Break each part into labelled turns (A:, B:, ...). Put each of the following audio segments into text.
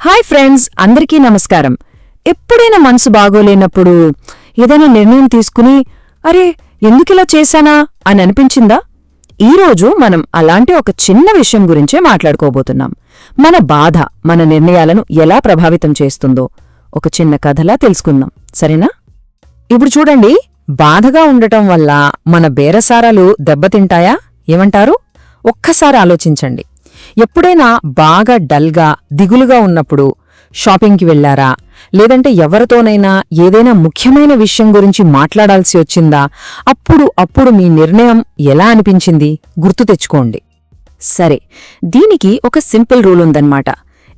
A: Hi friends అందరికీ నమస్కారం. ఎప్పుడైనా మనసు బాగోలేనప్పుడు ఏదైనా నిర్ణయం తీసుకుని అరే ఎందుకిలా చేశానా అని అనిపించిందా? ఈరోజు మనం అలాంటి ఒక చిన్న విషయం గురించే మాట్లాడుకోబోతున్నాం. మన బాధ మన నిర్ణయాలను ఎలా ప్రభావితం చేస్తుందో ఒక చిన్న కథలా తెలుసుకుందాం. సరేనా? ఇప్పుడు చూడండి బాధగా ఉండటం వల్ల మన బేరసారాలు దెబ్బతింటాయా? ఏమంటారు? ఒక్కసారి ఆలోచించండి. ఎప్పుడైనా బాగా డల్గా దిగులుగా ఉన్నప్పుడు షాపింగ్కి వెళ్ళారా లేదంటే ఎవరితోనైనా ఏదైనా ముఖ్యమైన విషయం గురించి మాట్లాడాల్సి వచ్చిందా? అప్పుడు అప్పుడు మీ నిర్ణయం ఎలా అనిపించింది? గుర్తు తెచ్చుకోండి. సరే దీనికి ఒక సింపుల్ రూల్ ఉందన్నమాట.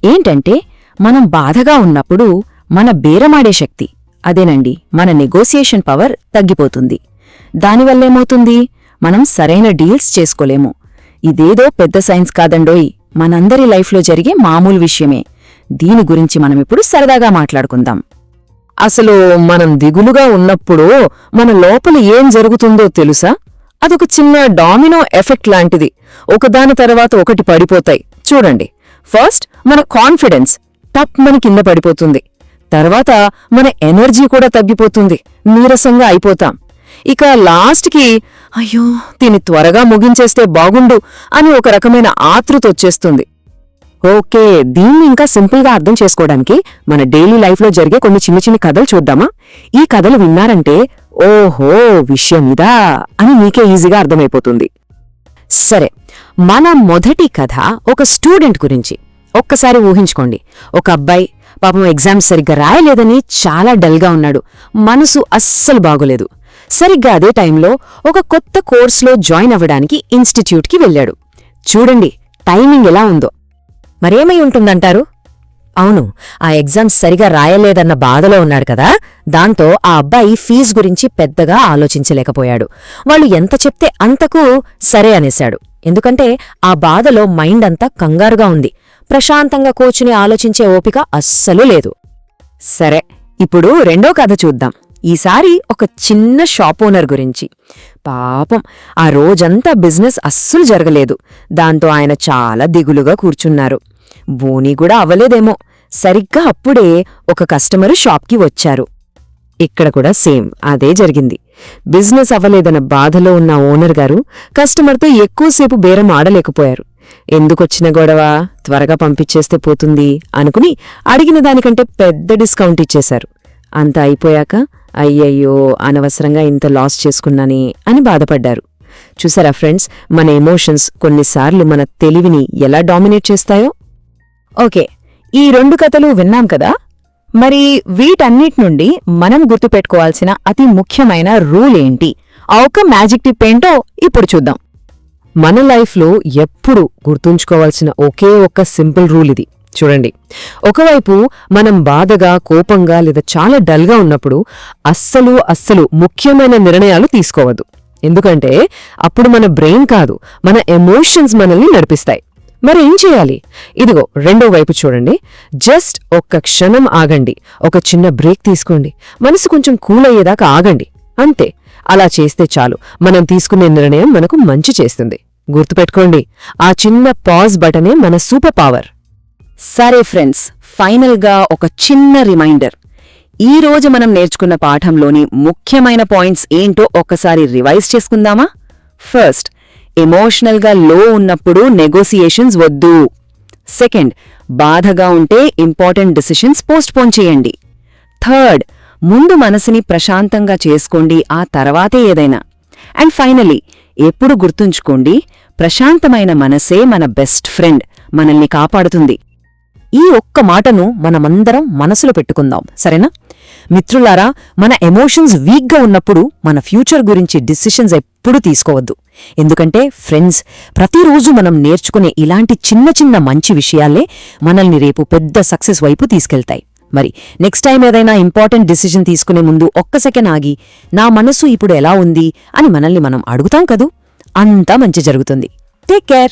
A: ఏంటంటే మనం బాధగా ఉన్నప్పుడు మన బేరమాడే శక్తి అదేనండి మన నెగోసియేషన్ పవర్ తగ్గిపోతుంది. దానివల్లేమవుతుంది మనం సరైన డీల్స్ చేసుకోలేము. ఇదేదో పెద్ద సైన్స్ కాదండోయ్. మనందరి లైఫ్లో జరిగే మామూలు విషయమే. దీని గురించి మనమిప్పుడు సరదాగా మాట్లాడుకుందాం. అసలు మనం దిగులుగా ఉన్నప్పుడు మన లోపల ఏం జరుగుతుందో తెలుసా? అదొక చిన్న డామినో ఎఫెక్ట్ లాంటిది. ఒకదాని తర్వాత ఒకటి పడిపోతాయి. చూడండి. ఫస్ట్ మన కాన్ఫిడెన్స్ టప్ మన కింద పడిపోతుంది. తర్వాత మన ఎనర్జీ కూడా తగ్గిపోతుంది. నీరసంగా అయిపోతాం. ఇక లాస్ట్కి అయ్యో దీన్ని త్వరగా ముగించేస్తే బాగుండు అని ఒక రకమైన ఆతృత వచ్చేస్తుంది. ఓకే దీన్ని ఇంకా సింపుల్గా అర్థం చేసుకోవడానికి మన డైలీ లైఫ్లో జరిగే కొన్ని చిన్న చిన్న కథలు చూద్దామా? ఈ కథలు విన్నారంటే ఓహో విషయం ఇదా అని మీకే ఈజీగా అర్థమైపోతుంది. సరే మన మొదటి కథ ఒక స్టూడెంట్ గురించి. ఒక్కసారి ఊహించుకోండి. ఒక అబ్బాయి పాపం ఎగ్జామ్స్ సరిగ్గా రాయలేదని చాలా డల్గా ఉన్నాడు. మనసు అస్సలు బాగోలేదు. సరిగ్గా అదే టైంలో ఒక కొత్త కోర్సులో జాయిన్ అవ్వడానికి ఇన్స్టిట్యూట్కి వెళ్ళాడు. చూడండి టైమింగ్ ఎలా ఉందో. మరేమై ఉంటుందంటారు? అవును ఆ ఎగ్జామ్స్ సరిగా రాయలేదన్న బాధలో ఉన్నాడు కదా. దాంతో ఆ అబ్బాయి ఫీజు గురించి పెద్దగా ఆలోచించలేకపోయాడు. వాళ్ళు ఎంత చెప్తే అంతకు సరే అనేశాడు. ఎందుకంటే ఆ బాధలో మైండ్ అంతా కంగారుగా ఉంది. ప్రశాంతంగా కూర్చుని ఆలోచించే ఓపిక అస్సలు లేదు. సరే ఇప్పుడు రెండో కథ చూద్దాం. ఈసారి ఒక చిన్న షాప్ ఓనర్ గురించి. పాపం ఆ రోజంతా బిజినెస్ అస్సలు జరగలేదు. దాంతో ఆయన చాలా దిగులుగా కూర్చున్నారు. బోనీ కూడా అవ్వలేదేమో. సరిగ్గా అప్పుడే ఒక కస్టమరు షాప్కి వచ్చారు. ఇక్కడ కూడా సేమ్ అదే జరిగింది. బిజినెస్ అవ్వలేదన్న బాధలో ఉన్న ఓనర్ గారు కస్టమర్తో ఎక్కువసేపు బేరం ఆడలేకపోయారు. ఎందుకొచ్చిన గొడవ? త్వరగా పంపించేస్తే పోతుంది అనుకుని అడిగిన దానికంటే పెద్ద డిస్కౌంట్ ఇచ్చేశారు. అంత అయిపోయాక అయ్యయ్యో అనవసరంగా ఇంత లాస్ చేసుకున్నాని అని బాధపడ్డారు. చూసారా ఫ్రెండ్స్ మన ఎమోషన్స్ కొన్నిసార్లు మన తెలివిని ఎలా డామినేట్ చేస్తాయో? ఓకే ఈ రెండు కథలు విన్నాం కదా? మరి వీటన్నిటి నుండి మనం గుర్తుపెట్టుకోవాల్సిన అతి ముఖ్యమైన రూల్ ఏంటి? ఆ ఒక్క మ్యాజిక్ టిప్ ఏంటో ఇప్పుడు చూద్దాం. మన లైఫ్లో ఎప్పుడు గుర్తుంచుకోవాల్సిన ఒకే ఒక్క సింపుల్ రూల్ ఇది. చూడండి. ఒకవైపు మనం బాధగా కోపంగా లేదా చాలా డల్గా ఉన్నప్పుడు అస్సలు అస్సలు ముఖ్యమైన నిర్ణయాలు తీసుకోవద్దు. ఎందుకంటే అప్పుడు మన బ్రెయిన్ కాదు మన ఎమోషన్స్ మనల్ని నడిపిస్తాయి. మరి ఏం చేయాలి? ఇదిగో రెండో వైపు చూడండి. జస్ట్ ఒక్క క్షణం ఆగండి. ఒక చిన్న బ్రేక్ తీసుకోండి. మనసు కొంచెం కూల్ అయ్యేదాకా ఆగండి. అంతే. అలా చేస్తే చాలు. మనం తీసుకునే నిర్ణయం మనకు మంచి చేస్తుంది. గుర్తుపెట్టుకోండి. ఆ చిన్న పాజ్ బటనే మన సూపర్ పవర్. సరే ఫ్రెండ్స్ ఫైనల్గా ఒక చిన్న రిమైండర్. ఈ రోజు మనం నేర్చుకున్న పాఠంలోని ముఖ్యమైన పాయింట్స్ ఏంటో ఒక్కసారి రివైజ్ చేసుకుందామా? ఫస్ట్ ఎమోషనల్గా లో ఉన్నప్పుడు నెగోసియేషన్స్ వద్దు. సెకండ్ బాధగా ఉంటే ఇంపార్టెంట్ డిసిషన్స్ పోస్ట్పోన్ చేయండి. థర్డ్ ముందు మనసుని ప్రశాంతంగా చేసుకోండి ఆ తర్వాతే ఏదైనా. అండ్ ఫైనలీ ఎప్పుడు గుర్తుంచుకోండి ప్రశాంతమైన మనసే మన బెస్ట్ ఫ్రెండ్ మనల్ని కాపాడుతుంది. ఈ ఒక్క మాటను మనమందరం మనసులో పెట్టుకుందాం. సరేనా? మిత్రులారా మన ఎమోషన్స్ వీక్గా ఉన్నప్పుడు మన ఫ్యూచర్ గురించి డిసిషన్స్ ఎప్పుడూ తీసుకోవద్దు. ఎందుకంటే ఫ్రెండ్స్ ప్రతిరోజు మనం నేర్చుకునే ఇలాంటి చిన్న చిన్న మంచి విషయాలే మనల్ని రేపు పెద్ద సక్సెస్ వైపు తీసుకెళ్తాయి. మరి నెక్స్ట్ టైం ఏదైనా ఇంపార్టెంట్ డిసిజన్ తీసుకునే ముందు ఒక్క సెకండ్ ఆగి నా మనసు ఇప్పుడు ఎలా ఉంది? అని మనల్ని మనం అడుగుతాం కదూ? అంతా మంచి జరుగుతుంది. Take care